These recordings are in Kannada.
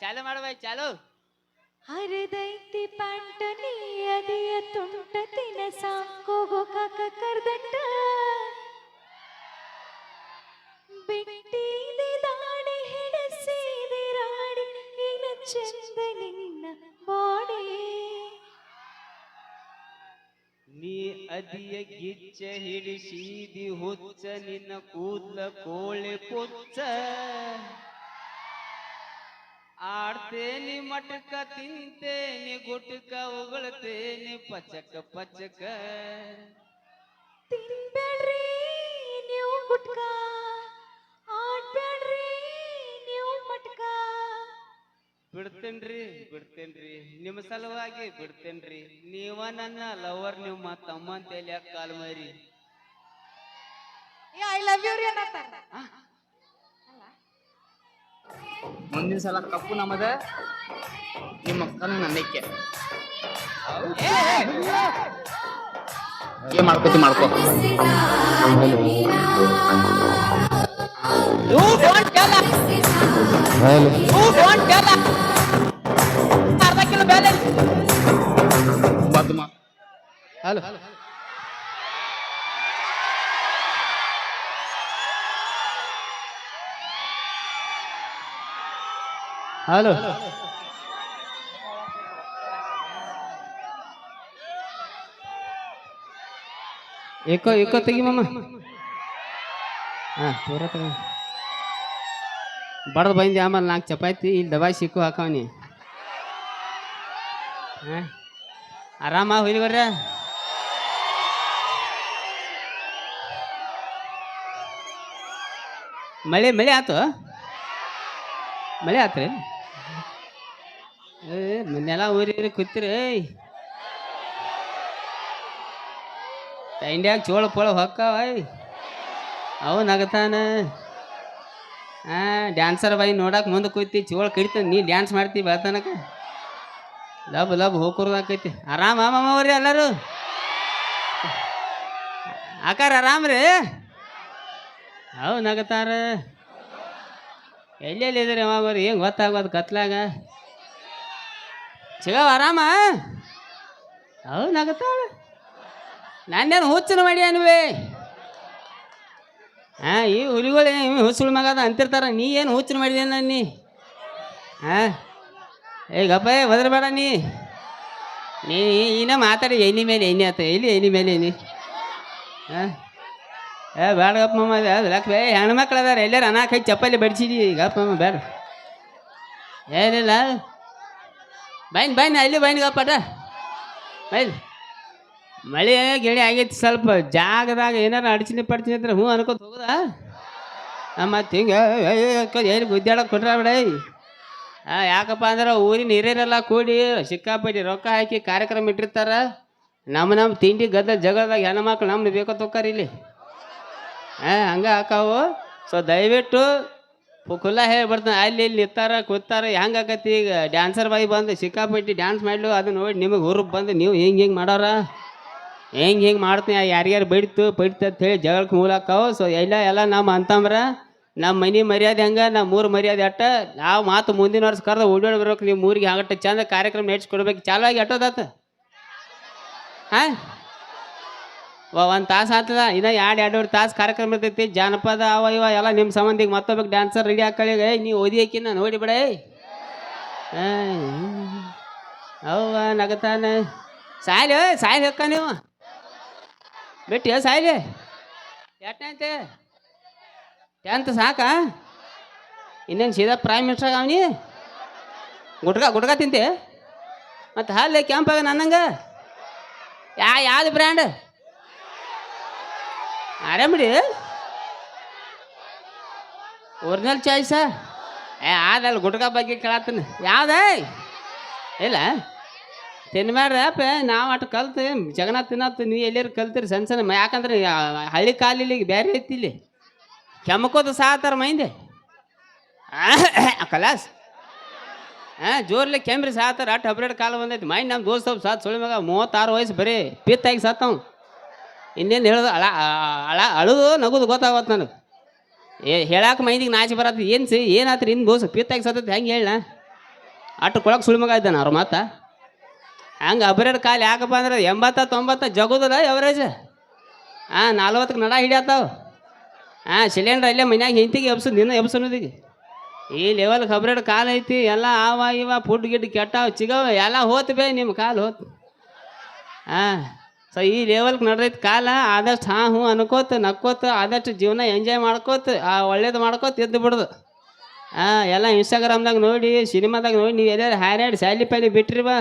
ಚಾಲು ಮಾಡುವ ಚಾಲು. ಹರಿದೈತಿ ಪ್ಯಾಂಟ ನೀ ಅದಿಯ ತುಂಟ ತಿನ ಸಾಕೋಗೋ ಕಾಕ ಕರ್ದಟ್ಟ ಬಿಟ್ಟಿದೆ ದಾಡಿ ಹಿಡಿಸಿದೆ ರಾಡಿ ಏನ ಚಂದ ನಿನ್ನ ಬಾಡಿ. ನೀ ಅದಿಯ ಗಿಚ್ಚ ಹಿಡಿಸಿದಿ ಹುಚ್ಚ ನಿನ್ನ ಕೂದ್ಲ ಕೋಳೆ ಪುಚ್ಚ. ಆಡ್ತೇನಿ ಮಟಕ ತಿಂತೇನಿ ಗುಟ್ಕ ಉಗುಳ್ತೇನಿ ಪಚಕ ಪಚಕ. ತಿನ್ಬೇಡ್ರಿ ನೀವು ಗುಟ್ಕ ಆಡ್ಬೇಡ್ರಿ ನೀವು ಮಟ್ಕ. ಬಿಡ್ತೇನ್ರಿ ಬಿಡ್ತೇನ್ರಿ ನಿಮ್ಮ ಸಲುವಾಗಿ ಬಿಡ್ತೇನ್ರಿ. ನೀವ ನನ್ನ ಲವರ್ ನಿಮ್ಮ ತಮ್ಮ ಅಂತೇಳಿ ಕಾಲ್ ಮರಿ ಐ ಲವ್ ಯು ರೀ ಅನ್ನತ್ತಾರ. ಮುಂದಿನ ಸಲ ಕಪ್ಪು ನಮ್ಮದ ನಿಮ್ಮ ಅಕ್ಕನ ನಂಬಿಕೆ ಏನ್ ಮಾಡ್ಕೋತಿ ಮಾಡ್ಕೋ ಬದ್ದು ಮಾ ಹಲೋ ಹಲೋ ಏಕೋ ಏಕೋ ತೆಗಿ ಮಮ್ಮ ಹಾ, ಪೂರ ಬಡದ ಬಡ್ದು ಬಂದಿ ಆಮೇಲೆ ನಾಲ್ಕು ಚಪಾತಿ ಇಲ್ಲಿ ದಬಾಯಿ ಸಿಕ್ಕು ಹಾಕವನಿ. ಹಾಂ. ಆರಾಮ ಹೋಯ್ಲಿ ಬರ್ರ? ಮಳೆ ಮಳೆ ಆತು? ಮಳೆ ಆತ್ರಿ ಏ ನೆಲ ಊರಿ ಕೂತಿರಿ ಇಂಡಿಯಾಗ ಚೋಳ ಪೋಳ ಹೊಕ್ಕಾವ ಅವು ನಗತಾನ. ಹಾಂ ಡ್ಯಾನ್ಸರ್ ಬಾಯಿ ನೋಡಕ್ ಮುಂದೆ ಕೂತಿ ಚೋಳ ಕಡಿತಾನೆ, ನೀ ಡ್ಯಾನ್ಸ್ ಮಾಡ್ತಿ ಬರ್ತಾನಕ ಲಬ್ ಲಬ್ ಹೋಗ್ಕೊರ್ದಾಕೈತಿ ಆರಾಮ ಅವ್ರಿ ಎಲ್ಲರೂ? ಆಕಾರ ಆರಾಮ್ ರೀ? ಅವು ನಗತಾರ. ಎಲ್ಲೆಲ್ಲಿ ಇದ್ರಿ ಮಾಮರಿ ಹೆಂಗೆ ಗೊತ್ತಾಗೋದು ಕತ್ಲಾಗ? ಸಿಗವ ಆರಾಮ? ಅವು ನಗತಾಳ ನಾನೇನು ಹುಚ್ಚನ ಮಾಡಿ ಅನ್ವೇ? ಹಾಂ, ಈ ಹುಲಿಗಳು ಹುಸುಳು ಮಗದ ಅಂತಿರ್ತಾರ. ನೀ ಏನು ಹುಚ್ಚನ ಮಾಡಿದೆ ನೀ? ಹಾಂ? ಏ, ಗಪ್ಪ ಒದರ್ಬೇಡ ನೀ. ನೀ ಇನ್ನ ಮಾತಾಡಿ ಎನಿ ಮೇಲೆ ಎನಿ ಆತ. ಎಲ್ಲಿ ಎನಿ ಮೇಲೆ ನೀ ಹಾಂ? ಏ, ಬೇಡ ಗಪ್ಪ ಮಮ್ಮ ಅದು ಲಕ್ಷ್ಮಿ. ಏ, ಹೆಣ್ಮಕ್ಳು ಅದಾರ. ಎಲ್ಲಾರು ಅನಾಕ ಚಪ್ಪಲಿ ಬಡಿಸಿದಿ. ಗಪ್ಪಮ್ಮ ಬೇಡ. ಏನಿಲ್ಲ. ಬೈನ್ ಬೈನ್, ಅಲ್ಲಿ ಬೈನ್ ಗಪ್ಪಟ. ಬೈನ್. ಮಳೆ ಗಿಳಿ ಆಗೈತಿ ಸ್ವಲ್ಪ ಜಾಗದಾಗ ಏನಾರ ಅಡಚಣೆ ಪಡ್ತೀನಿ ಅಂದ್ರೆ ಹ್ಞೂ ಅನ್ಕೋತ ಹೋಗುದಾ? ಮತ್ತು ಹಿಂಗೆ ಏನು ಗುದ್ದಾಡಕ್ಕೆ ಕೊಟ್ರ ಬಿಡ? ಹಾಂ ಯಾಕಪ್ಪ ಅಂದ್ರೆ ಊರಿನ ಹಿರಿಯರೆಲ್ಲ ಕೂಡಿ ಸಿಕ್ಕಾಪಟ್ಟಿ ರೊಕ್ಕ ಹಾಕಿ ಕಾರ್ಯಕ್ರಮ ಇಟ್ಟಿರ್ತಾರ. ನಮ್ಮ ನಮ್ಮ ತಿಂಡಿ ಗದ್ದ ಜಗದಾಗ ಹೆಣ್ಮಕ್ಳು ನಮ್ಮನ್ನ ಬೇಕೋ ತೊಕ್ಕಾರ ಇಲ್ಲಿ. ಹಾಂ ಹಂಗೆ ಹಾಕಾವು. ಸೊ ದಯವಿಟ್ಟು ಖುಲ್ಲ ಹೇಳಿ ಬರ್ತಾನೆ. ಅಲ್ಲಿ ಇಲ್ಲಿ ನಿತ್ತಾರ ಕೂತಾರ, ಹೆಂಗೆ ಆಕತಿ ಈಗ? ಡ್ಯಾನ್ಸರ್ ಬಾಯಿ ಬಂದು ಸಿಕ್ಕಾಪಟ್ಟಿ ಡ್ಯಾನ್ಸ್ ಮಾಡ್ಲು, ಅದು ನೋಡಿ ನಿಮಗೆ ಊರು ಬಂದು ನೀವು ಹಿಂಗೆ ಹಿಂಗೆ ಮಾಡೋರ? ಹೆಂಗೆ ಹಿಂಗೆ ಮಾಡ್ತೀನಿ? ಯಾರ್ಯಾರು ಬೈಡ್ತು ಬೈಡ್ತು ಅಂತ ಹೇಳಿ ಜಗಳಕ್ಕೆ ಮೂಲ ಹಾಕವು. ಸೊ ಎಲ್ಲ ಎಲ್ಲ ನಮ್ಮ ಅಂತಂಬ್ರ ನಮ್ಮ ಮನೆ ಮರ್ಯಾದೆ ಹೆಂಗೆ ನಮ್ಮ ಊರು ಮರ್ಯಾದೆ ಅಟ್ಟ. ನಾವು ಮಾತು ಮುಂದಿನ ವರ್ಷ ಕರೆದು ಓಡಾಡಿ ಬರ್ಬೇಕು ನಿಮ್ಮ ಊರಿಗೆ ಆಗಟ್ಟ ಚಂದ ಕಾರ್ಯಕ್ರಮ ನಡೆಸ್ಕೊಡ್ಬೇಕು ಚಾಲು ಆಗಿ ಅಟ್ಟೋದಾತ ಹಾಂ? ಒಂದು ತಾಸು ಆಗ್ತದ ಇನ್ನು ಎರಡು ಎರಡೂವರೆ ತಾಸು ಕಾರ್ಯಕ್ರಮ ಇರ್ತೈತಿ. ಜಾನಪದ ಅವ ಇವ ಎಲ್ಲ ನಿಮ್ಮ ಸಂಬಂಧಿಗೆ ಮತ್ತೊಬ್ಬ ಡ್ಯಾನ್ಸರ್ ರೆಡಿ ಹಾಕೊಳ್ಳಿ. ಏಯ್ ನೀವು ಓದಿ ಹಾಕಿನ? ನೋಡಿ ಬಿಡ ಅವ್ವ ನಗತಾನ. ಸಾಯ್ಲಿ ಸಾಯ್ಲಿ ಹೊಕ್ಕ ನೀವು. ಬಿಟ್ಟು ಸಾಯ್ಲಿ. ಎಟ್ಟೆ ಟೆಂತ್ ಸಾಕ? ಇನ್ನೇನು ಸೀದಾ ಪ್ರೈಮ್ ಮಿನಿಸ್ಟರ್ ಅವನಿ ಗುಟ್ಕ ಗುಟ್ಕ ತಿಂತೆ? ಮತ್ತು ಹಾಲು ಕೆಂಪಾಗ ನನ್ನಂಗೆ? ಯಾ, ಯಾವ್ದು ಬ್ರ್ಯಾಂಡ್ ಆರಾಮಿಡಿ ಒರಿಜಿನಲ್ ಚಾಯ್ಸ? ಏ ಆದಲ್ಲ ಗುಟ್ಕ ಬಗ್ಗೆ ಕೇಳತ್ತೀನಿ. ಯಾವ್ದ? ಇಲ್ಲ. ತಿನ್ಬೇಡ್ರಪ್ಪ ನಾವು ಅಟ್ಟು ಕಲ್ತು, ಜಗನ್ನಾಥ್ ತಿನ್ನತ್ತು ನೀವು ಎಲ್ಲರೂ ಕಲ್ತಿರಿ ಸಣ್ಣ ಸಣ್ಣ ಯಾಕಂದ್ರೆ ಹಳ್ಳಿ ಈಗ ಬೇರೆ ಐತಿ ಇಲ್ಲಿ. ಕೆಮ್ಮಕೋದು ಸಾತಾರ ಮೈಂದೆ. ಕಲಾಸ್. ಹಾಂ ಜೋರ್ಲಿ ಕೆಮ್ರಿ ಸಾತಾರ ಅಟ್ಟು ಹಬ್ರೇಡ್ ಕಾಲ ಬಂದೈತಿ. ಮೈಂಡ್ ನಮ್ಮ ದೋಸ್ತ ಸಾತ್ ಸುಳಿ ಮಗ ಮೂವತ್ತಾರು ವಯಸ್ಸು ಬರೀ ಪಿತ್ತಾಗಿ ಸತ್ತವ್. ಇನ್ನೇನು ಹೇಳೋದು? ಅಳ ಅಳ ಅಳುದು, ನಗುದು ಗೊತ್ತಾಗತ್ತೆ ನನಗೆ. ಏ ಹೇಳಕ್ಕೆ ಮೈದಿಗೆ ನಾಚಿ ಬರತ್ತೆ. ಏನು ಸಿ, ಏನಾತ್ರಿ? ಇನ್ನು ಬೋಸು ಪಿತ್ತಾಗಿ ಸತ್ತತೆ, ಹೆಂಗೆ ಹೇಳ ಅಟ್ಟು ಕೊಳಕ್ಕೆ ಸುಳಿಮಗ ಇದ್ದಾನೆ ಅವ್ರ ಮಾತ ಹಂಗೆ ಅಬರೇಡ್ ಕಾಲು ಯಾಕಪ್ಪ ಅಂದ್ರೆ ಎಂಬತ್ತ, ತೊಂಬತ್ತ ಜಗೋದಲ್ಲ ಎವರೇಜ್? ಹಾಂ ನಲ್ವತ್ತಕ್ಕೆ ನಡ ಹಿಡಿಯತ್ತಾವ. ಹಾಂ ಸಿಲಿಂಡ್ರ್ ಅಲ್ಲೇ ಮನ್ಯಾಗ ಹಿಂತಿಗೆ ಎಬ್ಸು ನಿನ್ನ ಎಬ್ಸೋದಿಗೆ ಈ ಲೆವೆಲ್ಗೆ ಅಬ್ರೇಡ್ ಕಾಲು ಐತಿ, ಎಲ್ಲ ಆವ ಇವ ಫುಡ್ ಗಿಡ್ ಕೆಟ್ಟಾವ, ಚಿಗವ, ಎಲ್ಲ ಹೋತ್ ಬೇ ನಿಮ್ಮ ಕಾಲು ಹೋತ್. ಹಾಂ ಸೊ ಈ ಲೆವೆಲ್ಗೆ ನಡ್ದೈತಿ ಕಾಲ, ಆದಷ್ಟು ಹಾಂ ಹ್ಞೂ ಅನ್ಕೋತ, ನಕ್ಕೋತ, ಆದಷ್ಟು ಜೀವನ ಎಂಜಾಯ್ ಮಾಡ್ಕೋತ, ಆ ಒಳ್ಳೇದು ಮಾಡ್ಕೋತ ಎದ್ದು ಬಿಡ್ದು. ಹಾಂ ಎಲ್ಲ ಇನ್ಸ್ಟಾಗ್ರಾಮ್ದಾಗ ನೋಡಿ, ಸಿನಿಮಾದಾಗ ನೋಡಿ, ನೀವು ಎಲ್ಲಾರು ಹ್ಯಾರ್ಯಾಡ್ ಸ್ಯಾಲಿ ಪ್ಯಾಲಿ ಬಿಟ್ರಿ ಬಾ.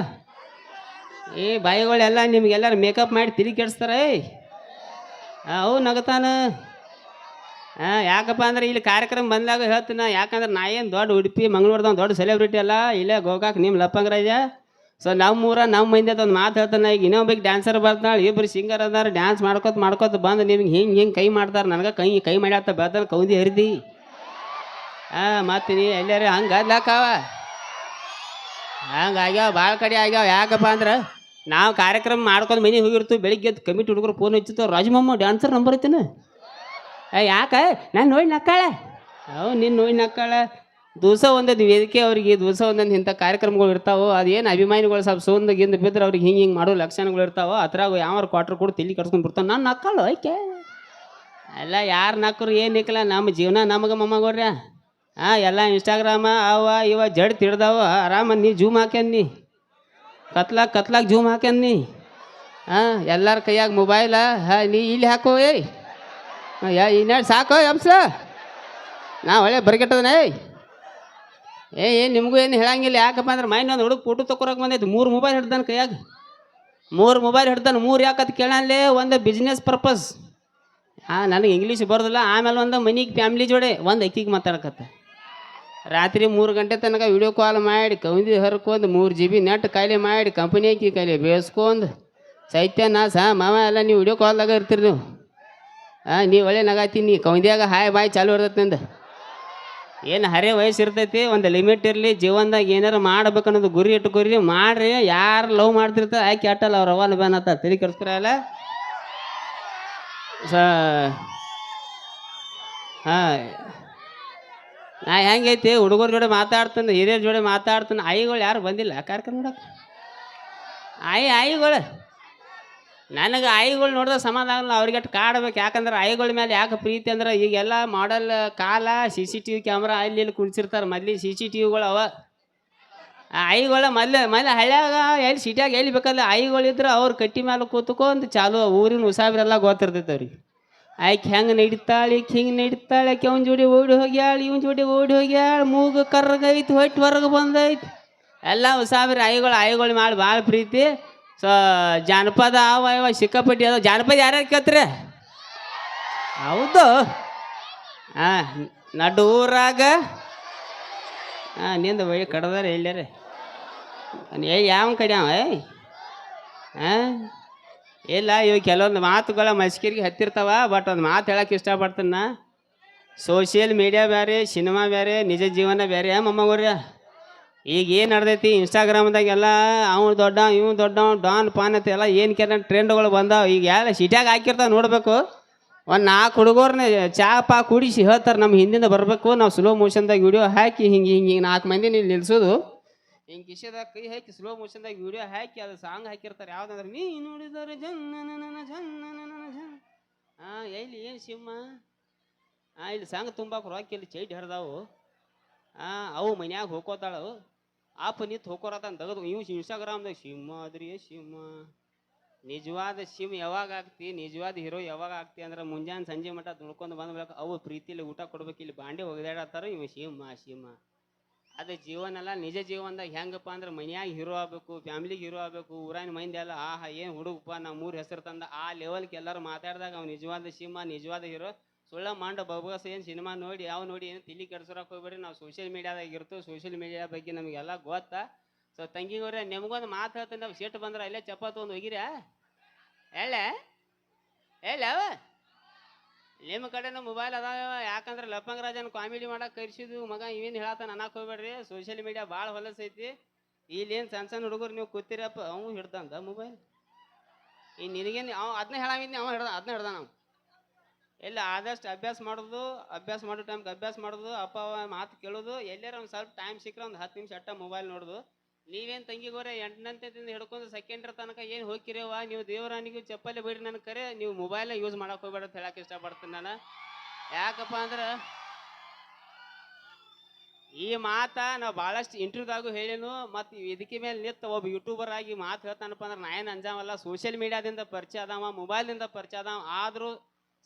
ಏ ಬಾಯಿಗಳೆಲ್ಲ ನಿಮ್ಗೆಲ್ಲರೂ ಮೇಕಪ್ ಮಾಡಿ ತಿರುಗಿ ಕೆಡಿಸ್ತಾರೆ, ಏಯ್. ಅವು ನಗತಾನ. ಹಾಂ ಯಾಕಪ್ಪ ಅಂದ್ರೆ ಇಲ್ಲಿ ಕಾರ್ಯಕ್ರಮ ಬಂದಾಗ ಹೇಳ್ತೀನಿ ಯಾಕಂದ್ರೆ ನಾ ಏನು ದೊಡ್ಡ ಉಡುಪಿ ಮಂಗಳೂರ್ದ ದೊಡ್ಡ ಸೆಲೆಬ್ರಿಟಿ ಅಲ್ಲ, ಇಲ್ಲೇ ಗೋಕಾಕ್ ನಿಮ್ಮ ಲಪ್ಪಂಗರಾಜ ಸೊ ನಮ್ಮ ಊರ ನಮ್ಮ ಮಂದಿ ಒಂದು ಮಾತು ಹೇಳ್ತಾನೆ ಈಗ. ಇನ್ನೊಬ್ಬ ಡ್ಯಾನ್ಸರ್ ಬರ್ತಾಳೆ ಇಬ್ಬರು ಸಿಂಗರ್ ಅದಾರ ಡ್ಯಾನ್ಸ್ ಮಾಡ್ಕೊತ ಮಾಡ್ಕೊತ ಬಂದು ನಿಮ್ಗೆ ಹಿಂಗೆ ಹಿಂಗೆ ಕೈ ಮಾಡ್ತಾರೆ. ನನಗೆ ಕೈ ಕೈ ಮಾಡ್ಯಾತ ಬರ್ತಾನೆ ಕೌದಿ ಹರಿದಿ. ಹಾಂ ಮತ್ತೆ ನೀ ಎಲ್ಲಾರ ಹಂಗೆ ಅದ್ಲಾಕವ? ಹಂಗೆ ಆಗ್ಯಾವ ಭಾಳ ಕಡೆ ಆಗ್ಯಾವ. ಯಾಕಪ್ಪ ಅಂದ್ರೆ ನಾವು ಕಾರ್ಯಕ್ರಮ ಮಾಡ್ಕೊಂಡು ಮನೆಗೆ ಹೋಗಿರ್ತೀವಿ. ಬೆಳಿಗ್ಗೆ ಎದ್ದು ಕಮಿಟಿ ಹುಡುಗರು ಫೋನ್ ಹಚ್ಚಿತ್ತು. ರಾಜಮಮ್ಮ ಡ್ಯಾನ್ಸರ್ ನಂಬರ್ ಏ, ಯಾಕೆ? ನಾನು ನೋಡಿ ನಕ್ಕಾಳೆ. ಅವು ನೀನು ನೋಡಿ ನಕ್ಕಾಳೆ. ದಿವಸ ಒಂದೊಂದು ವೇದಿಕೆ ಅವ್ರಿಗೆ, ದಿವಸ ಒಂದೊಂದು ಇಂಥ ಕಾರ್ಯಕ್ರಮಗಳು ಇರ್ತಾವೆ, ಅದೇನು ಅಭಿಮಾನಿಗಳು ಸ್ವಲ್ಪ ಸೋಂದ ಗಿಂದ ಬಿದ್ದರೆ ಅವ್ರಿಗೆ ಹಿಂಗೆ ಹಿಂಗೆ ಮಾಡೋ ಲಕ್ಷಣಗಳು ಇರ್ತಾವೆ, ಅದ್ರಾಗ ಯಾವ ಕ್ವಾರ್ಟರ್ ಕೂಡ ತಿಳಿ ಕಟ್ಸ್ಕೊಂಡು ಬಿಡ್ತಾವೆ. ನಾನು ನಕ್ಕಲ್ಲ ಐಕೆ ಅಲ್ಲ, ಯಾರು ನಕ್ಕರು, ಏನು ನಿಕ್ಕಲ್ಲ ನಮ್ಮ ಜೀವನ ನಮಗೆ ಮೊಮ್ಮಗವ್ರ ಹಾಂ ಎಲ್ಲ ಇನ್ಸ್ಟಾಗ್ರಾಮ ಅವ ಇವ ಜಡ್ ತಿಡ್ದಾವ ಆರಾಮ ನೀ ಜೂಮ್ ಹಾಕ್ಯನ್ನಿ ಕತ್ಲಾಗ ಕತ್ಲಾಗ ಜೂಮ್ ಹಾಕ್ಯನ್ನಿ ಹಾಂ ಎಲ್ಲರ ಕೈಯಾಗ ಮೊಬೈಲ ಹಾಂ ನೀ ಇಲ್ಲಿ ಹಾಕೋ, ಏಯ್. ಯಾ ಇನ್ನೆರಡು ಸಾಕು, ಎಬ್ಸ. ನಾ ಒಳ್ಳೆ ಬರ್ಗೆಟ್ಟದನೇ ಏ ಏನು ನಿಮಗೂ ಏನು ಹೇಳಂಗಿಲ್ಲ. ಯಾಕಪ್ಪ ಅಂದ್ರೆ ಮೈನ ಒಂದು ಹುಡುಗ ಫೋಟೋ ತಕೊರಕ್ಕೆ ಬಂದೈತಿ. ಮೂರು ಮೊಬೈಲ್ ಹಿಡ್ದಾನ ಕೈಯಾಗ. ಮೂರು ಮೊಬೈಲ್ ಹಿಡ್ದಾನ. ಮೂರು ಯಾಕತ್ ಕೇಳಲ್ಲೇ ಒಂದು ಬಿಸ್ನೆಸ್ ಪರ್ಪಸ್ ಹಾಂ ನನಗೆ ಇಂಗ್ಲೀಷ್ ಬರೋದಿಲ್ಲ. ಆಮೇಲೆ ಒಂದು ಮನಿಗೆ ಫ್ಯಾಮ್ಲಿ ಜೋಡೆ ಒಂದು ಅಕ್ಕಿಗೆ ಮಾತಾಡಕತ್ತೆ. ರಾತ್ರಿ ಮೂರು ಗಂಟೆ ತನಕ ವಿಡಿಯೋ ಕಾಲ್ ಮಾಡಿ ಕೌಂದಿ ಹರ್ಕೊಂಡು, ಮೂರು ಜಿ ಬಿ ನೆಟ್ ಕಾಯಿಲೆ ಮಾಡಿ ಕಂಪನಿ ಅಕ್ಕಿ ಕಾಯಿಲೆ ಬೇಯಿಸ್ಕೊಂಡು ಸೈತ್ಯ ನಾ ಸಹ ಮಾವ ಎಲ್ಲ ನೀವು ವಿಡಿಯೋ ಕಾಲ್ದಾಗ ಇರ್ತೀರಿ ನೀವು. ಹಾಂ ನೀವು ಒಳ್ಳೆ ನಗಾತೀನಿ ಕೌಂದಿಯಾಗ ಹಾಯ್ ಬಾಯ್ ಚಾಲು ಇರ್ತೈತೆ ನಿಂದು. ಏನು ಹರೇ ವಯಸ್ಸು ಇರ್ತೈತಿ, ಒಂದು ಲಿಮಿಟ್ ಇರಲಿ, ಜೀವನದಾಗ ಏನಾರು ಮಾಡ್ಬೇಕು ಅನ್ನೋದು ಗುರಿ ಇಟ್ಕೊರಿ ಮಾಡ್ರಿ, ಯಾರು ಲವ್ ಮಾಡ್ತಿರ್ತಾರೆ ಆಯ್ಕೆ ಅಟ್ಟಲ್ಲ, ಅವ್ರ ಬೇನ ಅಂತ ತಲೆ ಕೆಡ್ಸ್ಕೊರಲ್ಲ ಸ, ಹಾಂ. ನಾ ಹೆಂಗೈತಿ, ಹುಡುಗರ ಜೋಡಿ ಮಾತಾಡ್ತಾನೆ, ಹಿರಿಯರ ಜೋಡಿ ಮಾತಾಡ್ತಾನೆ ಆಯಿಗಳು ಯಾರು ಬಂದಿಲ್ಲ ಕಾರ್ಯಕ್ರಮ ನೋಡಕ್ಕೆ ಆಯಿ ಆಯಿಗಳು ನನಗೆ ಐಗಳು ನೋಡಿದ್ರೆ ಸಮಾಧಾನ ಅವ್ರಿಗೆ ಕಾಡಬೇಕು. ಯಾಕಂದ್ರೆ ಐಗಳ ಮೇಲೆ ಯಾಕೆ ಪ್ರೀತಿ ಅಂದ್ರೆ ಈಗೆಲ್ಲ ಮಾಡಲ್ ಕಾಲ C C T V camera ಅಲ್ಲಿ ಇಲ್ಲಿ ಕುಣಿಸಿರ್ತಾರೆ ಮೊದ್ಲಿ ಸಿ ಸಿ ಟಿ ವಿಗಳು ಅವ ಆಯಿಗಳ ಮೊದ್ಲು ಮೊದ್ಲು ಹಳ್ಯಾಗ ಎಲ್ಲಿ ಸಿಟಿಯಾಗ ಎಲ್ಲಿ ಬೇಕಲ್ಲ ಆಯಿಗಳಿದ್ರೆ ಅವ್ರು ಕಟ್ಟಿ ಮೇಲೆ ಕೂತ್ಕೊಂಡು ಚಾಲು. ಊರಿನ ಉಸಾಬ್ರೆಲ್ಲ ಗೊತ್ತಿರ್ತೈತೆ ಅವ್ರಿಗೆ. ಆಯ್ಕೆ ಹೆಂಗೆ ನಡೀತಾಳೆ, ಈಕೆ ಹಿಂಗೆ ನಡೀತಾಳೆ, ಆಕೆ ಅವ್ನ ಜೋಡಿ ಓಡಿ ಹೋಗ್ಯಾಳ, ಇವನ್ ಜೋಡಿ ಓಡಿ ಹೋಗ್ಯಾಳ, ಮೂಗು ಕರ್ಗೈತಿ ಹೊಟ್ಟು ಹೊರಗೆ ಬಂದೈತಿ. ಎಲ್ಲ ಉಸಾಬ್ರಿ ಐಗಳು ಆಯಿಗಳು ಮಾಡಿ ಭಾಳ ಪ್ರೀತಿ. ಸೊ, ಜಾನಪದ ಅವ ಸಿಕ್ಕಾಪಟ್ಟಿ ಅದು. ಜಾನಪದ ಯಾರ್ಯಾರು ಕೇಳ್ತೀರಿ? ಹೌದು. ಹಾಂ ನಡೂರಾಗ ಹಾಂ ನಿಂದ ಒಯ್ಯ ಕಡದಾರ ಎಲ್ಲಾರೆ ಏ ಯಾವ ಕಡೆ ಅವ ಹಾಂ ಇಲ್ಲ, ಇವು ಕೆಲವೊಂದು ಮಾತುಗಳ ಮಸ್ಕಿರಿಗೆ ಹತ್ತಿರ್ತಾವ ಬಟ್ ಒಂದು ಮಾತು ಹೇಳಕ್ಕೆ ಇಷ್ಟಪಡ್ತೀನಿ ಸೋಷಿಯಲ್ ಮೀಡಿಯಾ ಬೇರೆ ಸಿನಿಮಾ ಬೇರೆ ನಿಜ ಜೀವನ ಬೇರೆ ಮೊಮ್ಮಗೋರ್ಯ ಈಗ ಏನು ನಡ್ದೈತಿ? ಇನ್ಸ್ಟಾಗ್ರಾಮ್ದಾಗೆಲ್ಲ ಅವ್ನು ದೊಡ್ಡ ಇವ್ನು ದೊಡ್ಡ ಡಾನ್, ಪಾನ್ ಅಂತ ಎಲ್ಲ ಏನು ಕೆಲ ಟ್ರೆಂಡ್ಗಳು ಬಂದಾವ. ಈಗ ಎಲ್ಲ ಸಿಟ್ಯಾಗ ಹಾಕಿರ್ತಾವೆ ನೋಡಬೇಕು. ಒಂದು ನಾಲ್ಕು ಹುಡುಗರ್ನ ಚಾ, ಪಾ ಕುಡಿಸಿ ಹೇಳ್ತಾರೆ ನಮ್ಮ ಹಿಂದಿಂದ ಬರಬೇಕು. ನಾವು ಸ್ಲೋ ಮೋಷನ್ದಾಗ ವಿಡಿಯೋ ಹಾಕಿ ಹಿಂಗೆ ಹಿಂಗೆ ಹಿಂಗೆ ನಾಲ್ಕು ಮಂದಿ ನೀನು ನಿಲ್ಲಿಸೋದು ಹಿಂಗೆ ಕಿಶದಾಗ ಕೈ ಹಾಕಿ ಸ್ಲೋ ಮೋಷನ್ದಾಗ ವಿಡಿಯೋ ಹಾಕಿ ಅದು ಸಾಂಗ್ ಹಾಕಿರ್ತಾರೆ. ಯಾವುದಂದ್ರೆ, ನೀ ನೋಡಿದರೆ ಜನ್ನ ಜನ್ನ ಜನ್ ಹಾಂ ಎಲ್ಲಿ ಏನು ಸಿಂಹ? ಹಾಂ ಇಲ್ಲಿ ಸಾಂಗ್ ತುಂಬ ರೊಕ್ಕ ಇಲ್ಲಿ ಚೈಟ್ ಹರಿದಾವು. ಹಾಂ ಅವು ಮನ್ಯಾಗ ಹೋಗೋತಾಳು ಆಪ ನಿತ್ ಹೋಗೋರತನ ತಗದು ಇವ್ ಇನ್ಸ್ಟಾಗ್ರಾಮ್ದಾಗ ಸಿಂಹ ಅದ್ರಿ ಸಿಂಹ. ನಿಜವಾದ ಸಿಮ್ ಯಾವಾಗ ಆಗ್ತಿ, ನಿಜವಾದ ಹೀರೋ ಯಾವಾಗ ಆಗ್ತಿ ಅಂದ್ರೆ ಮುಂಜಾನೆ ಸಂಜೆ ಮಟ್ಟ ನೋಡ್ಕೊಂಡು ಬಂದ್ಬೇಕು ಅವು ಪ್ರೀತಿಲಿ ಊಟ ಕೊಡ್ಬೇಕು, ಇಲ್ಲಿ ಬಾಂಡೆ ಒಗದಾಡತ್ತಾರ ಇವ ಸಿಂಹ ಸಿಂಹ. ಅದು ಜೀವನ ಅಲ್ಲ, ನಿಜ ಜೀವನದಾಗ ಹೆಂಗಪ್ಪ ಅಂದ್ರೆ ಮನ್ಯಾಗ ಹೀರೋ ಆಗಬೇಕು ಫ್ಯಾಮಿಲಿಗೆ ಹೀರೋ ಆಗ್ಬೇಕು, ಊರಾನ ಮಂದಿ ಎಲ್ಲ ಆಹಾ, ಏನು ಹುಡುಗಪ್ಪ ನಮ್ಮ ಮೂರು ಹೆಸರು ತಂದ, ಆ ಲೆವೆಲ್ಗೆ ಎಲ್ಲರೂ ಮಾತಾಡಿದಾಗ ಅವ್ನು ನಿಜವಾದ ಸಿಂಹ, ನಿಜವಾದ ಹೀರೋ ಸುಳ್ಳ ಮಾಂಡ ಬಬಸ್ ಏನು ಸಿನಿಮಾ ನೋಡಿ, ಯಾವ ನೋಡಿ ಏನು ತಿಳಿ ಕೆಡ್ಸೋರಕ್ಕೆ ಹೋಗ್ಬೇಡ್ರಿ. ನಾವು ಸೋಷಿಯಲ್ ಮೀಡಿಯಾದಾಗ ಇರ್ತೀವಿ. ಸೋಷಿಯಲ್ ಮೀಡಿಯಾ ಬಗ್ಗೆ ನಮಗೆಲ್ಲ ಗೊತ್ತಾ. ಸೊ ತಂಗಿಗವ್ರೆ, ನಿಮ್ಗೊಂದು ಮಾತು ಹೇಳ್ತೀನಿ. ನಾವು ಸಿಟ್ಟು ಬಂದ್ರೆ ಅಲ್ಲೇ ಚಪಾತ್ ಒಂದು ಹೋಗಿರಾ ಹೇಳೆ, ಹೇಳ ನಿಮ್ಮ ಕಡೆನೂ ಮೊಬೈಲ್ ಅದಾವ ಯಾಕಂದ್ರೆ ಲಪ್ಪಂಗರಾಜನ ಕಾಮಿಡಿ ಮಾಡಕ್ಕೆ ಕರ್ಸಿದ್ದು ಮಗ ಇವೇನು ಹೇಳತ್ತಾನ ಅನ್ನಕ್ಕೆ ಹೋಗ್ಬೇಡ್ರಿ. ಸೋಷಿಯಲ್ ಮೀಡಿಯಾ ಭಾಳ ಹೊಲಸೈತಿ. ಇಲ್ಲೇನು ಸಣ್ಣ ಸಣ್ಣ ಹುಡುಗರು ನೀವು ಕೂತಿರಪ್ಪ ಅವನು ಹಿಡ್ದಂದ ಮೊಬೈಲ್ ಈ ನಿನಗೇನು, ಅವ ಅದನ್ನ ಹೇಳಾಮಿದ್ನಿ ಅವ ಹಿಡ್ದ ಅದನ್ನ ಹಿಡ್ದ ನಾವು. ಎಲ್ಲ ಆದಷ್ಟು ಅಭ್ಯಾಸ ಮಾಡೋದು, ಅಭ್ಯಾಸ ಮಾಡೋ ಟೈಮ್ಗೆ ಅಭ್ಯಾಸ ಮಾಡೋದು, ಅಪ್ಪ ಅವ್ವ ಮಾತು ಕೇಳೋದು, ಎಲ್ಲಾರ ಒಂದು ಸ್ವಲ್ಪ ಟೈಮ್ ಸಿಕ್ಕರೆ ಒಂದು ಹತ್ತು ನಿಮಿಷ ಅಟ್ಟ ಮೊಬೈಲ್ ನೋಡೋದು. ನೀವೇನು ತಂಗಿಗೋರೆ ಎಂಟನಂತೆದಿಂದ ಹಿಡ್ಕೊಂಡು ಸೆಕೆಂಡ್ರ ತನಕ ಏನು ಹೋಗಿರೇವ ನೀವು ದೇವರಾನಿಗೂ ಚಪ್ಪಲಿ ಬಿಡಿ ನನ್ನ ಕರೆ, ನೀವು ಮೊಬೈಲ್ ಯೂಸ್ ಮಾಡೋಕೆ ಹೋಗ್ಬೇಡ ಅಂತ ಹೇಳಕ್ಕೆ ಇಷ್ಟಪಡ್ತೀನಿ ನಾನು. ಯಾಕಪ್ಪ ಅಂದ್ರೆ ಈ ಮಾತ ನಾವು ಭಾಳಷ್ಟು ಇಂಟರ್ವ್ಯೂದಾಗೂ ಹೇಳಿನು, ಮತ್ತು ಇದಕ್ಕೆ ಮೇಲೆ ನಿಂತು ಒಬ್ಬ ಯೂಟ್ಯೂಬರ್ ಆಗಿ ಮಾತು ಹೇಳ್ತಾನಪ್ಪ ಅಂದ್ರೆ ನಾ ಏನು ಅಂಜಾಮಲ್ಲ ಸೋಷಿಯಲ್ ಮೀಡಿಯಾದಿಂದ ಪರಿಚಯ ಅದಾವ ಮೊಬೈಲ್ದಿಂದ ಪರಿಚಯ ಅದಾವ, ಆದರೂ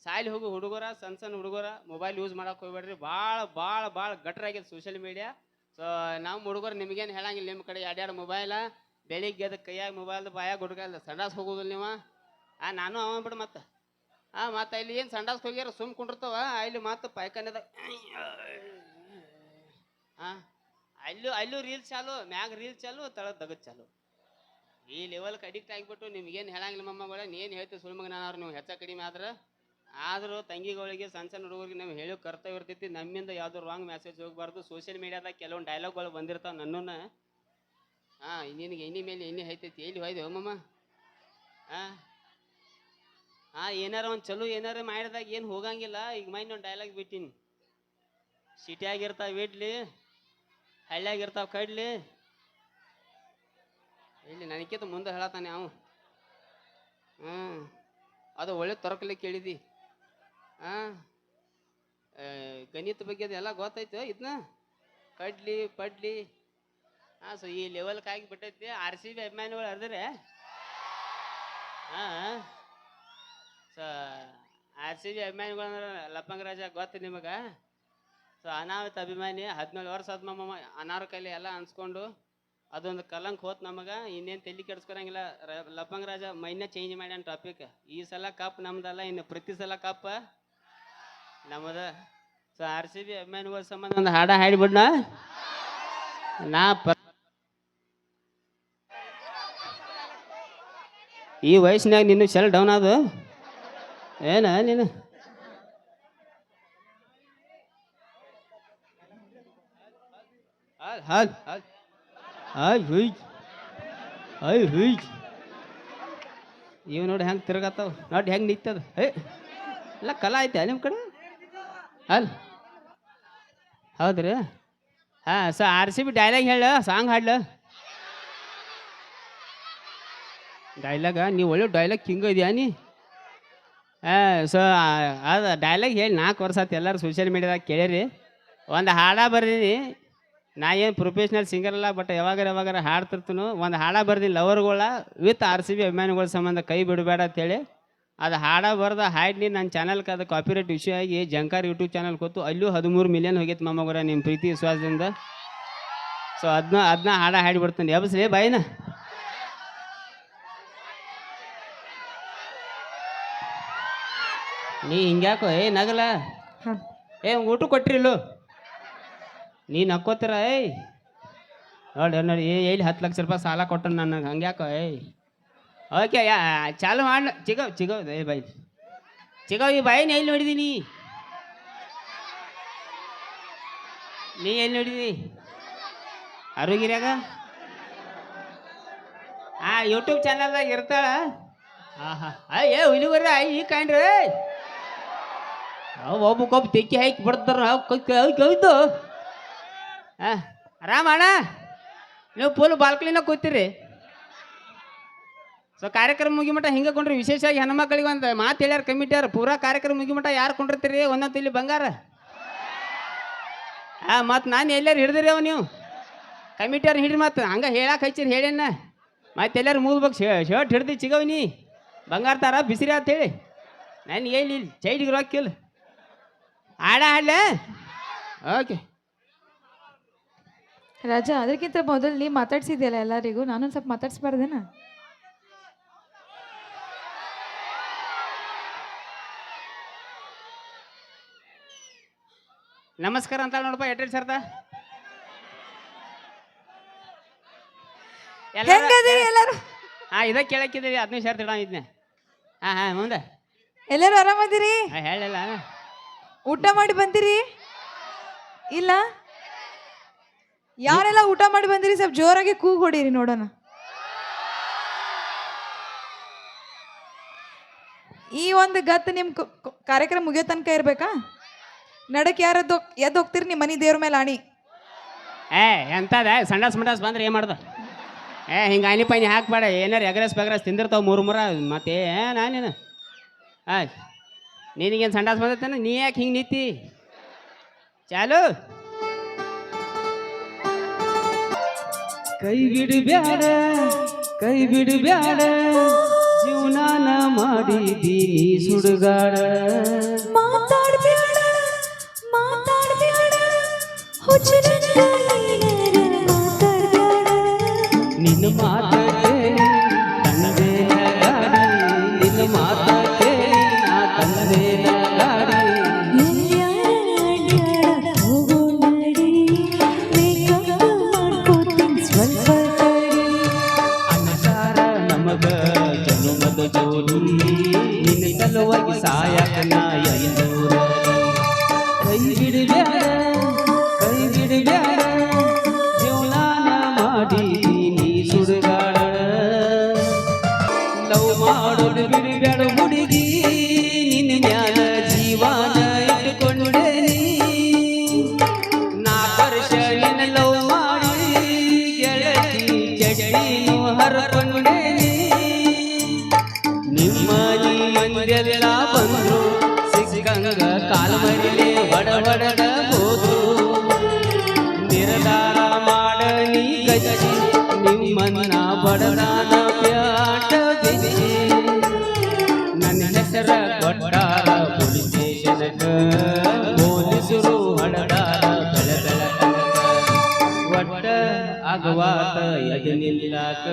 ಸಾಲಿ ಹೋಗೋ ಹುಡುಗರ, ಸಣ್ಣ ಸಣ್ಣ ಹುಡುಗರ ಮೊಬೈಲ್ ಯೂಸ್ ಮಾಡಕ್ಕೆ ಹೋಗ್ಬೇಡ್ರಿ. ಭಾಳ ಭಾಳ ಭಾಳ ಗಟ್ರಾಗ್ಯದ ಸೋಷಿಯಲ್ ಮೀಡಿಯಾ ಸೊ ನಮ್ಮ ಹುಡುಗರು ನಿಮಗೇನು ಹೇಳಂಗಿಲ್ಲ. ನಿಮ್ಮ ಕಡೆ ಎರಡೆರಡು ಮೊಬೈಲ ಬೆಳಿಗ್ಗೆ ಅದಕ್ಕೆ ಕೈಯಾಗ ಮೊಬೈಲ್ ಬಾಯಾಗ ಹುಡುಗಲ್ಲ ಸಂಡಾಸ್ ಹೋಗೋದಿಲ್ಲ ನೀವು? ಆ, ನಾನು ಅವ ಬಿಡು ಮತ್ತೆ. ಆ, ಮತ್ತೆ ಇಲ್ಲಿ ಏನು ಸಂಡಾಸ್ ಹೋಗ್ಯಾರ, ಸುಮ್ ಕುಂಡಿರ್ತಾವ? ಅಲ್ಲಿ ಮತ್ತೆ ಪಾಯ್ಖಾನೆದಾಗ ಹಾಂ ಅಲ್ಲೂ ಅಲ್ಲೂ ರೀಲ್ಸ್ ಚಾಲು, ಮ್ಯಾಗ ರೀಲ್ಸ್ ಚಾಲು ತಳ ದಗದ್ ಚಾಲು. ಈ ಲೆವೆಲ್ಗೆ ಅಡಿಕ್ಟ್ ಆಗಿಬಿಟ್ಟು ನಿಮ್ಗೇನು ಹೇಳಂಗಿಲ್ಲ ಮಮ್ಮಗಳ, ನೀನು ಹೇಳ್ತೀವಿ ಸುಳ್ಮಗ ನಾನು ನೀವು ಹೆಚ್ಚ ಕಡಿಮೆ ಆದ್ರೆ ಆದರೂ ತಂಗಿಗಳಿಗೆ, ಸಣ್ಣ ಸಣ್ಣ ಹುಡುಗರಿಗೆ ನಾವು ಹೇಳೋ ಕರ್ತವ್ಯ ಇರ್ತೈತಿ. ನಮ್ಮಿಂದ ಯಾವ್ದು ರಾಂಗ್ ಮೆಸೇಜ್ ಹೋಗ್ಬಾರ್ದು. ಸೋಷಿಯಲ್ ಮೀಡಿಯಾದಾಗ ಕೆಲವೊಂದು ಡೈಲಾಗ್ಗಳು ಬಂದಿರ್ತಾವೆ ನನ್ನನ್ನ ಹಾಂ, ನಿನಗೆ ಎಣ್ಣೆ ಮೇಲೆ ಎಣ್ಣೆ ಹೈತೈತಿ. ಎಲ್ಲಿ ಹೋಯ್ದು ಹೋಮಮ್ಮ ಹಾಂ? ಹಾಂ, ಏನಾರ ಒಂದು ಚಲೋ ಏನಾರ ಮಾಡಿದಾಗ ಏನು ಹೋಗಂಗಿಲ್ಲ. ಈಗ ಮೈನ್ ಒಂದು ಡೈಲಾಗ್ ಬಿಟ್ಟಿನಿ. ಸಿಟಿಯಾಗಿರ್ತಾವೆ ಇಡ್ಲಿ, ಹಳ್ಳಿಯಾಗಿರ್ತಾವೆ ಕಡ್ಲಿ. ಇಲ್ಲಿ ನನಗಿಂತ ಮುಂದೆ ಹೇಳತ್ತಾನೆ ಅವ. ಹ್ಞೂ ಅದು ಒಳ್ಳೆ ತೊರಕಲಿ ಕೇಳಿದಿ ಹಾಂ ಗಣಿತ ಬಗ್ಗೆ ಅದೆಲ್ಲ ಗೊತ್ತೈತೆ ಇದನ್ನ ಕಡ್ಲಿ, ಪಡ್ಲಿ. ಹಾಂ ಸೊ ಈ ಲೆವೆಲ್ಗೆ ಆಗಿ ಬಿಟ್ಟೈತಿ ಆರ್ ಸಿ ಬಿ ಅಭಿಮಾನಿಗಳು ಅರ್ದ್ರೆ ಹಾಂ ಸೊ ಆರ್ ಸಿ ಬಿ ಅಭಿಮಾನಿಗಳು ಅಂದ್ರೆ ಲಪ್ಪಂಗ ರಾಜ ಗೊತ್ತು ನಿಮಗೆ? ಸೊ ಅನಾಹುತ ಅಭಿಮಾನಿ, ಹದಿನೇಳು ವರ್ಷ ಆದ ಮಮ್ಮ ಅನಾರೋಗ್ಯ ಎಲ್ಲ ಅನ್ಸ್ಕೊಂಡು ಅದೊಂದು ಕಲಂಕ್ ಹೋತ್ ನಮಗೆ, ಇನ್ನೇನು ತಲೆ ಕೆಡ್ಸ್ಕೊಳಂಗಿಲ್ಲ. ಲಪ್ಪಂಗ ರಾಜ ಮೈನ ಚೇಂಜ್ ಮಾಡ್ಯಾನ ಟಾಪಿಕ್ ಈ ಸಲ ಕಪ್ ನಮ್ದಲ್ಲ, ಇನ್ನು ಪ್ರತಿ ಸಲ ಕಪ್ ನಮ್ಮದ ಸೊ ಆರ್ ಸಿ ಬಿ ಅಭಿಮಾನಿಗಳ ಸಂಬಂಧ ಒಂದು ಹಾಡ ಹಾಡಿಬಿಡ್ನ ನಾ ಪ ಈ ವಯಸ್ಸಿನಾಗ ನಿನ್ನ ಸೆಲ್ ಡೌನ್ ಅದು ಏನ ನೀನು ಹಾಯ್ ಇವ್ ನೋಡಿ ಹೆಂಗೆ ತಿರ್ಗತ್ತಾವ ನೋಡಿ ಹೆಂಗೆ ನಿಂತದ? ಏ, ಎಲ್ಲ ಕಲಾ ಐತೆ ನಿಮ್ಮ ಕಡೆ? ಅಲ್ ಹೌದ್ರಿ? ಹಾಂ, so R C B dialogue ಹೇಳು ಸಾಂಗ್ ಹಾಡ್ಲ. ಡೈಲಾಗ ನೀವು ಒಳ್ಳೆ ಡೈಲಾಗ್ ಕಿಂಗ್ ಇದೆಯಾ ನೀ? ಹಾಂ, ಸೊ ಅದು ಡೈಲಾಗ್ ಹೇಳಿ ನಾಲ್ಕು ವರ್ಷ ಆತು ಎಲ್ಲರೂ ಸೋಷಿಯಲ್ ಮೀಡಿಯಾದಾಗ ಕೇಳಿರಿ. ಒಂದು ಹಾಡ ಬರ್ದೀನಿ. ನಾ ಏನು ಪ್ರೊಫೆಷ್ನಲ್ ಸಿಂಗರ್ ಅಲ್ಲ ಬಟ್ ಯಾವಾಗಾರ ಯಾವಾಗಾರ ಹಾಡ್ತಿರ್ತನು, ಒಂದು ಹಾಡ ಬರ್ದೀನಿ ಲವರ್ಗಳ ವಿತ್ ಆರ್ ಸಿ ಬಿ ಅಭಿಮಾನಿಗಳ ಸಂಬಂಧ ಕೈ ಬಿಡಬೇಡ ಅಂತೇಳಿ ಅದು ಹಾಡ ಬರ್ದ ಹಾಡ್ನಿ ನನ್ನ ಚಾನಲ್ಗೆ ಅದು ಕಾಪಿರೈಟ್ ಇಶ್ಯೂ ಆಗಿ ಜಂಕಾರ್ ಯೂಟ್ಯೂಬ್ ಚಾನಲ್ ಕೊತ್ತು ಅಲ್ಲೂ ಹದಿಮೂರು ಮಿಲಿಯನ್ ಹೋಗೈತೆ ಮಮ್ಮಗರ ನಿಮ್ಮ ಪ್ರೀತಿ ವಿಶ್ವಾಸದಿಂದ. ಸೊ ಅದನ್ನ ಅದನ್ನ ಹಾಡ ಹಾಡಿಬಿಡ್ತೀನಿ ಎಬ್ಸ್ಲಿ ಬಾಯಿನ. ನೀ ಹಿಂಗ್ಯಾಕೋ? ಏ ನಗಲ. ಏ ಊಟ ಕೊಟ್ರಿಲ್ಲು ನೀ ನಕ್ಕೋತೀರ? ಏಯ್. ನೋಡಿ ನೋಡಿ. ಏ ಎಲ್ಲಿ ಹತ್ತು ಲಕ್ಷ ರೂಪಾಯಿ ಸಾಲ ಕೊಟ್ಟನು ನನಗೆ? ಹಂಗ್ಯಾಕೋ? ಏಯ್. ಓಕೆ ಯಾ ಚಾಲು ಮಾಡ. ಚಿಗವ್ ಚಿಗವ್ ಏ ಬಾಯ್ ಚಿಗವ್ ಈ ಬಾಯಿನ ಎಲ್ಲಿ ನೋಡಿದೀನಿ ನೀ? ಎಲ್ಲಿ ನೋಡಿದಿ? ಅರುಗಿರ್ಯಾಗ ಆ ಯೂಟ್ಯೂಬ್ ಚಾನಲ್ದಾಗ ಇರ್ತಾಳ. ಹಾಂ ಹಾಂ ಏ ಹುಲಿಗರ ಈ ಕಾಣ್ರಿ. ಅವು ಒಬ್ಬಕ್ಕೊಬ್ಬ ತೆಕ್ಕಿ ಹಾಕಿ ಬಿಡ್ತಾರ. ಕವಿತು ಹಾಂ ಆರಾಮ ಅಣ್ಣ? ನೀವು ಫುಲ್ ಬಾಲ್ಕನಿನಾಗ ಕೂತೀರಿ. ಸೊ ಕಾರ್ಯಕ್ರಮ ಮುಗಿಮಟ ಹಿಂಗೆ ಕೊಂಡ್ರಿ. ವಿಶೇಷವಾಗಿ ಹೆಣ್ಮಕ್ಳಿಗೆ ಒಂದು ಮಾತು ಹೇಳ್ಯಾರ ಕಮಿಟಿಯವ್ರು ಪೂರಾ ಕಾರ್ಯಕ್ರಮ ಮುಗಿಮಟ ಯಾರು ಕೊಂಡಿರ್ತೀರಿ? ಒಂದೊಂದು ಇಲ್ಲಿ ಬಂಗಾರ. ಹಾಂ ಮತ್ತು ನಾನು ಎಲ್ಲಾರು ಹಿಡ್ದಿರಿ ಅವ ನೀವು. ಕಮಿಟಿಯವ್ರು ಹಿಡ್ರಿ ಮತ್ತು ಹಂಗೆ ಹೇಳಕ್ಕೆ ಹಚ್ಚಿರಿ, ಹೇಳೇನ. ಮತ್ತೆ ಎಲ್ಲಾರು ಮೂಗ್ಬೇಕು ಶರ್ಟ್ ಹಿಡ್ದು ಸಿಗವ್ ನೀ ಬಂಗಾರ ತಾರ ಬಿಸಿರಿ ಅಂತ ಹೇಳಿ. ನಾನು ಹೇಳಿ ಚೈಡಿಗೆ ರೊಕ್ಕಿಲ್ಲ ಆಡ ಆಡ್ಲೆ ಓಕೆ. ರಾಜ, ಅದಕ್ಕಿಂತ ಮೊದಲು ನೀ ಮಾತಾಡ್ಸಿದ್ಯಲ್ಲ ಎಲ್ಲರಿಗೂ? ನಾನು ಸ್ವಲ್ಪ ಮಾತಾಡ್ಸ್ಬಾರ್ದೇನ? ನಮಸ್ಕಾರ ಅಂತ ನೋಡಪ್ಪ ಎಟ್ರಿ ಸರ್ದ? ಎಲ್ಲರೂ ಹಾ ಇದ ಕೇಳಕ್ಕಿದ್ದೀವಿ ಹದಿನೈದು ಸಾವಿರ ಇಡ ಇದನ್ನೇ ಹಾ ಹಾ ಮುಂದೆ. ಎಲ್ಲರೂ ಆರಾಮದಿರಿ ಹೇಳಲ್ಲ ಊಟ ಮಾಡಿ ಬಂದಿರಿ? ಇಲ್ಲ? ಯಾರೆಲ್ಲ ಊಟ ಮಾಡಿ ಬಂದಿರಿ? ಸ್ವಲ್ಪ ಜೋರಾಗಿ ಕೂಗ್ ಹೊಡೀರಿ ನೋಡೋಣ. ಈ ಒಂದು ಗತ್ತು ಕ- ಕಾರ್ಯಕ್ರಮ ಮುಗಿಯೋ ತನಕ ಇರ್ಬೇಕಾ? ನಡಕ್ ಯಾರದ್ದು ಎದ್ದು ಹೋಗ್ತೀರಿ ನಿಮ್ಮ ಮನೆ ದೇವ್ರ ಮೇಲೆ ಆಣಿ? ಏ ಎಂತದ? ಸಂಡಾಸ್ ಮಂಡಾಸ್ ಬಂದ್ರೆ ಏನು ಮಾಡ್ದ? ಏ ಹಿಂಗೆ ಆನಿ ಪಾನಿ ಹಾಕ್ಬೇಡ. ಏನಾರು ಎಗ್ರೆಸ್ ಬೆಗ್ರೆಸ್ ತಿಂದಿರ್ತಾವೆ ಮೂರು ಮೂರ. ಮತ್ತೆ ಏ ನಾನೇನು ಆಯ್ ನಿನಗೇನು ಸಂಡಾಸ್ ಬಂದೈತೇನ? ನೀ ಯಾಕೆ ಹಿಂಗೆ ನಿಂತಿ? ಚಾಲು. ಕೈ ಬಿಡಬ್ಯಾಡ ಕೈ ಬಿಡು ಬಿಡಬ್ಯಾಡ ಜೀವನಾನ ಮಾಡಿದೀನಿ ಸುಡುಗಾಡ. ಮಾತಾಡ್ಬೇಡ ನಿನ್ನ ಮಾತ ಕೇಳಿ ನಿನ್ನ ಮಾತ ಗಾಡಿ ಅನ್ನಸಾರ ನಮಗ ಜನುಮದ ಜೋಡಿ ನಿನ್ನ ಸಲುವಾಗಿ ಸಾಯಕ ಆಗವಾತ ಎದು ನಿಲ್ಲಾಕ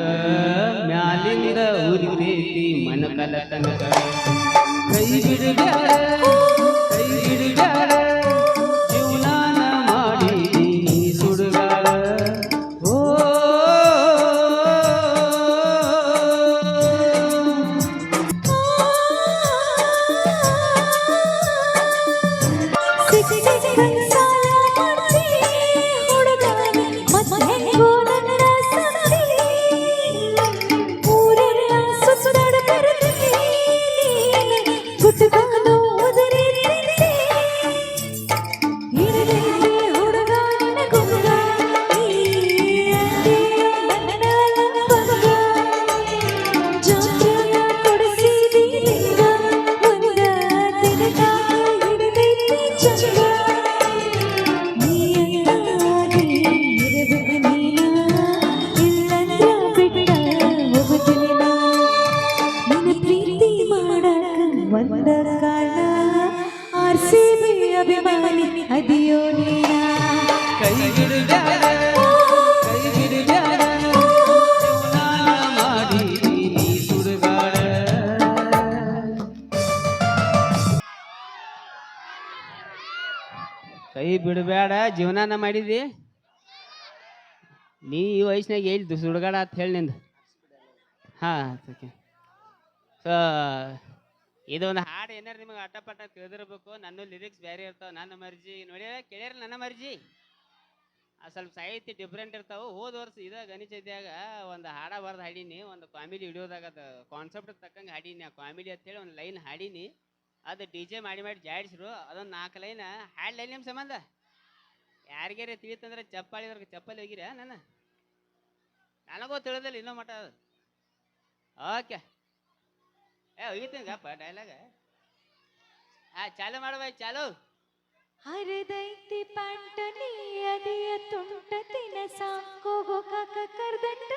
ಮ್ಯಾಲಿಂದ ಉರಿತೈತಿ ಮನಕಲ ತನಕ ಕೈ ಬಿಡಬ್ಯಾಡ ಕೈ ಬಿಡಬ್ಯಾಡ ಜೀವನಾನ ಮಾಡಿದಿ? ನೀ ಈ ವಯಸ್ಸಿನಾಗ ಎಲ್ಲಿ ಸುಡುಗಾಡ ಅಂತ ಹೇಳಿ ನಿಂದು. ಹಾಂ ಓಕೆ ಸೊ ಇದೊಂದು ಹಾಡು ಏನಾರು ನಿಮಗೆ ಅಟ್ಟಪಟ್ಟ ತಿಳಿದಿರ್ಬೇಕು. ನನ್ನ ಲಿರಿಕ್ಸ್ ಬೇರೆ ಇರ್ತಾವೆ, ನನ್ನ ಮರ್ಜಿ. ನೋಡಿ ಕೇಳ್ಯಾರ ನನ್ನ ಮರ್ಜಿ? ಸ್ವಲ್ಪ ಸಾಹಿತ್ಯ ಡಿಫ್ರೆಂಟ್ ಇರ್ತಾವೆ. ಹೋದ ವರ್ಷ ಇದ ಗಣಿಸಿದ್ಯಾಗ ಒಂದು ಹಾಡ ಬರ್ದು ಹಾಡೀನಿ. ಒಂದು ಕಾಮಿಡಿ ವಿಡಿಯೋದಾಗ ಅದು ಕಾನ್ಸೆಪ್ಟ್ ತಕ್ಕಂಗೆ ಹಾಡೀನಿ. ಆ ಕಾಮಿಡಿ ಅಂತೇಳಿ ಒಂದು ಲೈನ್ ಹಾಡೀನಿ. ಅದು ಡಿ ಜೆ ಮಾಡಿ ಮಾಡಿ ಜಾಡಿಸ್ರು. ಅದೊಂದು ನಾಲ್ಕು ಲೈನ್ ಹಾಡು ನಿಮ್ಮ ಸಂಬಂಧ? ಯಾರಿಗಾರ ತಿಳಿತಂದ್ರೆ ಚಪ್ಪಾಳಿದ್ರಿಗೆ ಚಪ್ಪಲಿ ಹೋಗಿರ ನನ್ನ? ನನಗೂ ತಿಳಿದಿಲ್ಲ ಇನ್ನೂ ಮಠ ಅದು. ಓಕೆ. ಏ ಹೋಗಿತ್ತೀನಿ ಗಪ್ಪ ಡೈಲಾಗ ಆ, ಚಾಲು ಮಾಡುವ ಚಾಲು. ಹರಿದೈತಿ ಪಾಂಟನಿ ಅದಿಯ ತುಂಟ ತಿನ ಸಾಕೋಗೋ ಕಾಕ ಕರ್ದಂಟ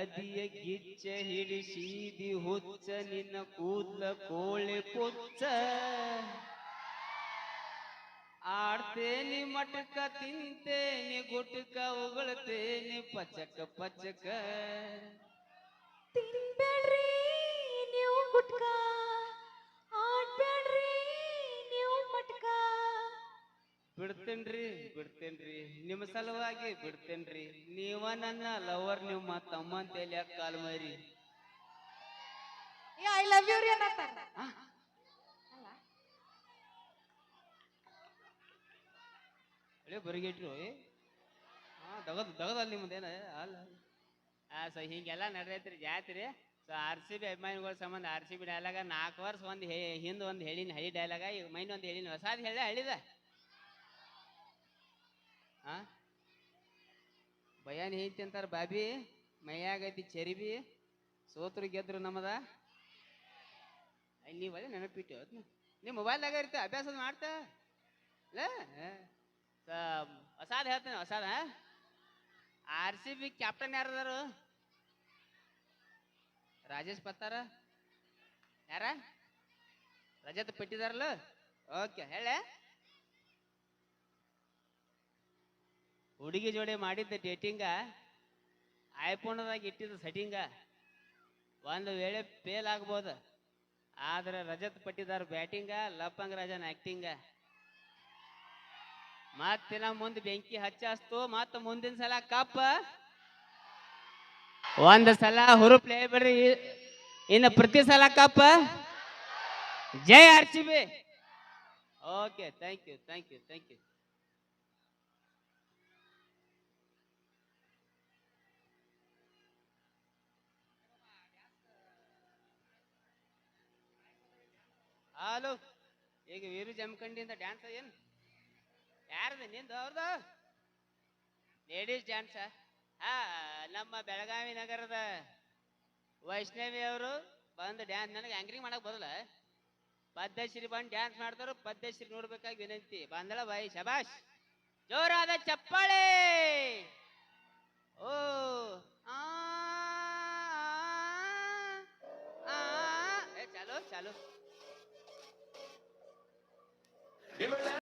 ಅದಿಯ ಗಿಚ್ಚ ಹಿಡಿಸೀದಿ ಹುಚ್ಚ ನಿನ್ನ ಕೂದ್ಲ ಕೋಳೆ ಪುಚ್ಚ. ಆಡ್ತೇನಿ ಮಟಕ ತಿಂತೇನಿ ಗುಟ್ಕ ಉಗುಳ್ತೇನಿ ಪಚಕ ಪಚಕ. ತಿನ್ಬೇಡ್ರಿ ನೀವು ಗುಟ್ಕ. ಬಿಡ್ತೇನ್ರಿ ಬಿಡ್ತೇನ್ರಿ. ನಿಮ್ಮ ಸಲುವಾಗಿ ಬಿಡ್ತೇನ್ರಿ. ನೀವ ನನ್ನ ಲವರ್ ನಿಮ್ಮ ತಮ್ಮ ಅಂತ ಹೇಳಿ ಕಾಲ್ ಮರಿ ಐ ಲವ್ ಯು ರೀ ಅಂತ ಬರಿಗೆಟ್ರು ಹಾ ನಿಮ್ದೇನ ಅಲ್ಲ ಆ ಸೊ ಹಿಂಗೆಲ್ಲ ನಡೆದೈತ್ರಿ ಜಾತ್ರಿ. ಸೊ ಆರ್ ಸಿ ಬಿ ಅಭಿಮಾನಿಗಳ ಸಂಬಂಧ ಆರ್ ಸಿ ಬಿ ಡೈಲಾಗ ನಾಲ್ಕು ವರ್ಷ ಒಂದು ಹಿಂದೆ ಒಂದು ಹೇಳಿನ ಹಳಿ ಡೈಲಾಗ ಈಗ ಮೈನ್ ಒಂದು ಹೇಳಿನ ಹೊಸಾದ್ ಹೇಳ ಹಳಿದ. ಹಾಂ ಬಯಾನಿ ಐತಿ ಅಂತಾರ ಬಾಬಿ ಮೈಯಾಗೈತಿ ಚರಿಬಿ, ಸೋತ್ರು ಗೆದ್ರು ನಮ್ಮದ. ನೀವು ಅದೇ ನೆನಪಿಟ್ಟು ಅದನ್ನ ನಿಮ್ಮ ಮೊಬೈಲ್ದಾಗ ಇರ್ತ, ಅಭ್ಯಾಸ ಮಾಡ್ತಾ? ಇಲ್ಲ ಹೊಸಾದ್ ಹೇಳ್ತೇನೆ ಹೊಸಾದ ಆರ್ ಸಿ ಬಿ ಕ್ಯಾಪ್ಟನ್ ಯಾರದಾರು? ರಾಜೇಶ್ ಪತ್ತಾರ ಯಾರ? ರಜತ್ ಪಟ್ಟಿದಾರಲ್ಲ? ಓಕೆ ಹೇಳೆ ಹುಡುಗಿ ಜೋಡಿ ಮಾಡಿದ್ದ ಡೇಟಿಂಗ ಐಫೋನ್ದಾಗ ಇಟ್ಟಿದ್ದ ಸೆಟ್ಟಿಂಗ ಒಂದು ವೇಳೆ ಫೇಲ್ ಆಗ್ಬೋದು. ಆದ್ರೆ ರಜತ್ ಪಟ್ಟಿದಾರ ಬ್ಯಾಟಿಂಗ ಲಪ್ಪಂಗ್ ರಾಜನ್ ಆಕ್ಟಿಂಗ ಮತ್ತಿನ ಮುಂದೆ ಬೆಂಕಿ ಹಚ್ಚಾಸ್ತು, ಮತ್ತ ಮುಂದಿನ ಸಲ ಕಪ್ಪ. ಒಂದ್ ಸಲ ಹುರುಪ್ಲೇ ಬಿಡ್ರಿ ಇನ್ನು ಪ್ರತಿ ಸಲ ಕಪ್ಪ. ಜೈ R B. Okay thank you thank you thank you hello ಈಗ ವೀರು ಜಮಖಂಡಿಯಿಂದ ಡ್ಯಾನ್ಸ್ ಏನು? ಯಾರ್ದು? ನಿಂದು ಅವ್ರದ? ಲೇಡೀಸ್ ಡ್ಯಾನ್ಸ ಹಾ ನಮ್ಮ ಬೆಳಗಾವಿ ನಗರದ ವೈಷ್ಣವಿ ಅವರು ಬಂದು ಡ್ಯಾನ್ಸ್ ನನಗೆ ಆಂಕರಿಂಗ್ ಮಾಡಕ್ ಬರಲ್ಲ. ಪದ್ಮಶ್ರೀ ಬಂದು ಡ್ಯಾನ್ಸ್ ಮಾಡ್ತಾರ ಪದ್ಮಶ್ರೀ ನೋಡ್ಬೇಕಾಗಿ ವಿನಂತಿ. ಬಂದಳ ಬಾಯಿ ಶಬಾಷ್! ಜೋರಾದ ಚಪ್ಪಾಳೆ! ಓ ಆ, ಚಾಲು ಚಾಲು. ¡Libertad!